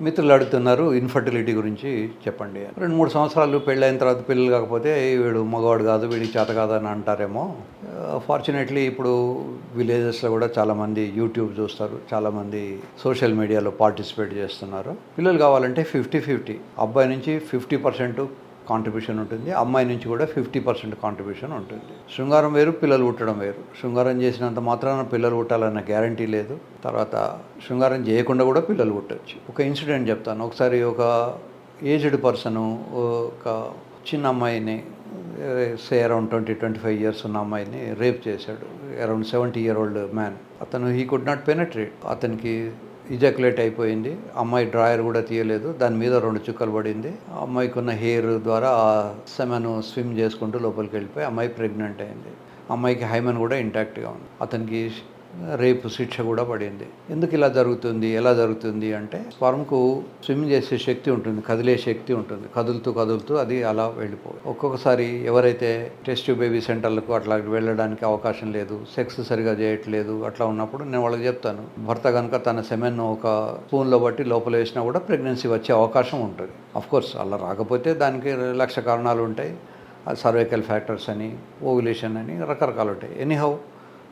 మిత్రులు అడుగుతున్నారు ఇన్ఫర్టిలిటీ గురించి చెప్పండి రెండు మూడు సంవత్సరాలు పెళ్ళైన తర్వాత పిల్లలు కాకపోతే వీడు మగవాడు కాదు వీడికి చేత కాదు అని అంటారేమో. Uh, ఫార్చునేట్లీ ఇప్పుడు విలేజెస్లో కూడా చాలామంది యూట్యూబ్ చూస్తారు చాలామంది సోషల్ మీడియాలో పార్టిసిపేట్ చేస్తున్నారు. పిల్లలు కావాలంటే ఫిఫ్టీ ఫిఫ్టీ అబ్బాయి నుంచి ఫిఫ్టీ పర్సెంట్ కాంట్రిబ్యూషన్ ఉంటుంది. అమ్మాయి నుంచి కూడా ఫిఫ్టీ పర్సెంట్ కాంట్రిబ్యూషన్ ఉంటుంది. శృంగారం వేరు పిల్లలు పుట్టడం వేరు. శృంగారం చేసినంత మాత్రాన పిల్లలు పుట్టాలన్న గ్యారంటీ లేదు. తర్వాత శృంగారం చేయకుండా కూడా పిల్లలు పుట్టచ్చు. ఒక ఇన్సిడెంట్ చెప్తాను. ఒకసారి ఒక ఏజ్డ్ పర్సన్ ఒక చిన్న అమ్మాయిని say around twenty twenty five years ఉన్న అమ్మాయిని రేప్ చేశాడు. Around seventy year old man అతను హీ కుడ్ నాట్ పెనట్రేట్ అతనికి ఇజాకులేట్ అయిపోయింది. అమ్మాయి డ్రాయర్ కూడా తీయలేదు. దాని మీద రెండు చుక్కలు పడింది. ఆ అమ్మాయికి ఉన్న హెయిర్ ద్వారా ఆ సెమెను స్విమ్ చేసుకుంటూ లోపలికి వెళ్ళిపోయి అమ్మాయి ప్రెగ్నెంట్ అయింది. అమ్మాయికి హైమన్ కూడా ఇంటాక్ట్గా ఉంది. అతనికి రేపు శిక్ష కూడా పడింది. ఎందుకు ఇలా జరుగుతుంది? ఎలా జరుగుతుంది అంటే స్వర్మ్కు స్విమ్ చేసే శక్తి ఉంటుంది కదిలే శక్తి ఉంటుంది. కదులుతూ కదులుతూ అది అలా వెళ్ళిపో ఒక్కొక్కసారి ఎవరైతే టెస్ట్ బేబీ సెంటర్లకు అట్లా వెళ్ళడానికి అవకాశం లేదు సెక్స్ సరిగా చేయట్లేదు అట్లా ఉన్నప్పుడు నేను వాళ్ళకి చెప్తాను భర్త కనుక తన సెమెన్ ఒక స్పూన్లో బట్టి లోపల వేసినా కూడా ప్రెగ్నెన్సీ వచ్చే అవకాశం ఉంటుంది. కోర్స్ అలా రాకపోతే దానికి లక్ష కారణాలు ఉంటాయి. సర్వైకల్ ఫ్యాక్టర్స్ అని ఓవులేషన్ అని రకరకాలు ఉంటాయి. ఎనీహౌ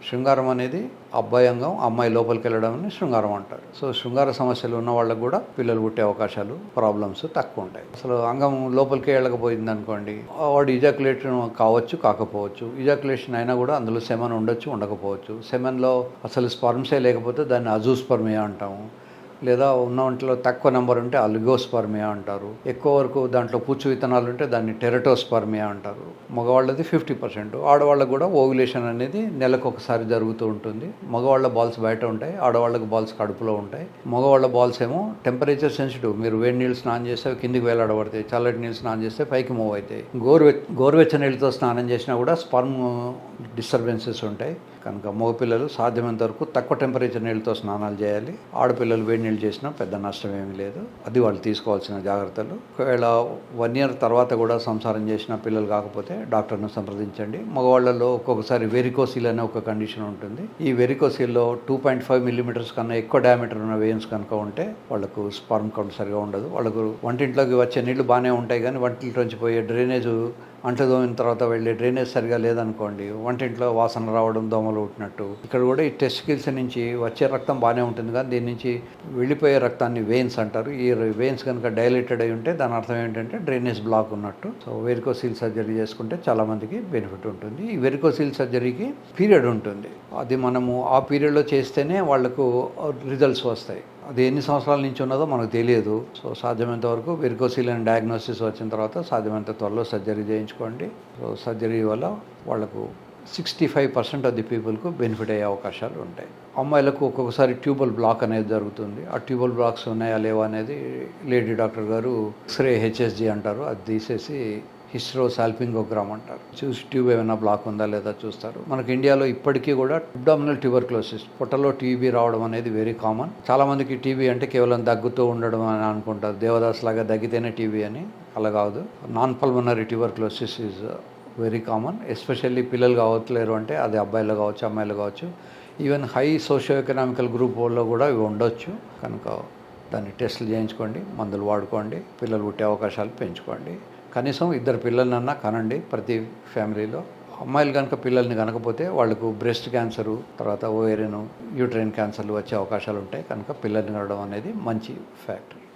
శృంగారం అనేది అబ్బాయి అంగం అమ్మాయి లోపలికి వెళ్ళడం అని శృంగారం అంటారు. సో శృంగార సమస్యలు ఉన్న వాళ్ళకు కూడా పిల్లలు పుట్టే అవకాశాలు ప్రాబ్లమ్స్ తక్కువ ఉంటాయి. అసలు అంగం లోపలికి వెళ్ళకపోయింది అనుకోండి వాడు ఇజాకులేషన్ కావచ్చు కాకపోవచ్చు. ఇజాకులేషన్ అయినా కూడా అందులో సెమన్ ఉండొచ్చు ఉండకపోవచ్చు. సెమన్లో అసలు స్పర్మ్సే లేకపోతే దాన్ని అజూస్పర్మియా అంటాము. లేదా ఉన్న వంటిలో తక్కువ నెంబర్ ఉంటే అల్గోస్పర్మియా అంటారు. ఎక్కువ వరకు దాంట్లో పుచ్చు విత్తనాలు ఉంటే దాన్ని టెరటోస్పర్మియా అంటారు. మగవాళ్ళది ఫిఫ్టీ పర్సెంట్. ఆడవాళ్ళకు కూడా ఓవులేషన్ అనేది నెలకు ఒకసారి జరుగుతూ ఉంటుంది. మగవాళ్ళ బాల్స్ బయట ఉంటాయి ఆడవాళ్ళకి బాల్స్ కడుపులో ఉంటాయి. మగవాళ్ళ బాల్స్ ఏమో టెంపరేచర్ సెన్సిటివ్. మీరు వేడి నీళ్ళు స్నానం చేస్తే కిందికి వేలాడబడతాయి చల్లటి నీళ్ళు స్నానం చేస్తే పైకి మూవ్ అవుతాయి. గోరువె గోరువెచ్చ నీళ్ళతో స్నానం చేసినా కూడా స్పర్మ్ డిస్టర్బెన్సెస్ ఉంటాయి. కనుక మగపిల్లలు సాధ్యమైనంత వరకు తక్కువ టెంపరేచర్ నీళ్ళతో స్నానాలు చేయాలి. ఆడపిల్లలు వేడి నీళ్ళు చేసినా పెద్ద నష్టం ఏమీ లేదు. అది వాళ్ళు తీసుకోవాల్సిన జాగ్రత్తలు. ఒకవేళ వన్ ఇయర్ తర్వాత కూడా సంసారం చేసిన పిల్లలు కాకపోతే డాక్టర్ను సంప్రదించండి. మగవాళ్ళలో ఒక్కొక్కసారి వెరికోసిల్ అనే ఒక కండిషన్ ఉంటుంది. ఈ వెరికోసిల్లో టూ పాయింట్ ఫైవ్ మిల్లీమీటర్స్ కన్నా ఎక్కువ డయామీటర్ ఉన్న వెయిన్స్ కనుక ఉంటే వాళ్ళకు స్పర్మ్ కౌంట్ సరిగా ఉండదు. వాళ్ళకు వంటింట్లోకి వచ్చే నీళ్ళు బాగానే ఉంటాయి కానీ వంటింట్లోంచి పోయే డ్రైనేజ్ అంట్లు దోమిన తర్వాత వెళ్ళి డ్రైనేజ్ సరిగా లేదనుకోండి వంటింట్లో వాసన రావడం దోమలు ఉట్టినట్టు ఇక్కడ కూడా ఈ టెస్టికల్స్ నుంచి వచ్చే రక్తం బాగానే ఉంటుంది కానీ దీని నుంచి వెళ్ళిపోయే రక్తాన్ని వెయిన్స్ అంటారు. ఈ వెయిన్స్ కనుక డైలేటెడ్ అయి ఉంటే దాని అర్థం ఏంటంటే డ్రైనేజ్ బ్లాక్ ఉన్నట్టు. సో వెరికోసీల్ సర్జరీ చేసుకుంటే చాలామందికి బెనిఫిట్ ఉంటుంది. ఈ వెరికోసీల్ సర్జరీకి పీరియడ్ ఉంటుంది. అది మనము ఆ పీరియడ్లో చేస్తేనే వాళ్ళకు రిజల్ట్స్ వస్తాయి. అది ఎన్ని సంవత్సరాల నుంచి ఉన్నదో మనకు తెలియదు. సో సాధ్యమైనంత వరకు వెరికోసిల్ అని డయాగ్నోసిస్ వచ్చిన తర్వాత సాధ్యమైనంత త్వరలో సర్జరీ చేయించుకోండి. సో సర్జరీ వల్ల వాళ్ళకు sixty five percent of the పీపుల్కు benefit అయ్యే అవకాశాలు ఉంటాయి. అమ్మాయిలకు ఒక్కొక్కసారి ట్యూబల్ బ్లాక్ అనేది జరుగుతుంది. ఆ ట్యూబల్ బ్లాక్స్ ఉన్నాయా లేవా అనేది లేడీ డాక్టర్ గారు ఎక్స్రే హెచ్ఎస్జి అంటారు. అది తీసేసి హిస్ట్రో సాల్పింగోగ్రామ్ అంటారు. చూసి ట్యూబ్ ఏమైనా బ్లాక్ ఉందా లేదా చూస్తారు. మనకి ఇండియాలో ఇప్పటికీ కూడా అబ్డామినల్ ట్యూబర్క్లోసిస్ పొట్టలో టీబీ రావడం అనేది వెరీ కామన్ చాలా మందికి టీబీ అంటే కేవలం దగ్గుతూ ఉండడం అని అనుకుంటారు. దేవదాస్ లాగా దగ్గితేనే టీబీ అని అలా కాదు. Non pulmonary tuberculosis is very common especially పిల్లలు కావట్లేరు అంటే అది అబ్బాయిలు కావచ్చు అమ్మాయిలు కావచ్చు. Even high socio economical group వాళ్ళు కూడా ఇవి ఉండొచ్చు. కనుక దాన్ని టెస్టులు చేయించుకోండి మందులు వాడుకోండి పిల్లలు పుట్టే అవకాశాలు పెంచుకోండి. కనీసం ఇద్దరు పిల్లలనన్నా కనండి ప్రతి ఫ్యామిలీలో. అమ్మాయిలు కనుక పిల్లల్ని కనకపోతే వాళ్ళకు బ్రెస్ట్ క్యాన్సరు తర్వాత ఓవేరియన్ యూట్రైన్ క్యాన్సర్లు వచ్చే అవకాశాలు ఉంటాయి కనుక పిల్లల్ని కనడం అనేది మంచి ఫ్యాక్టర్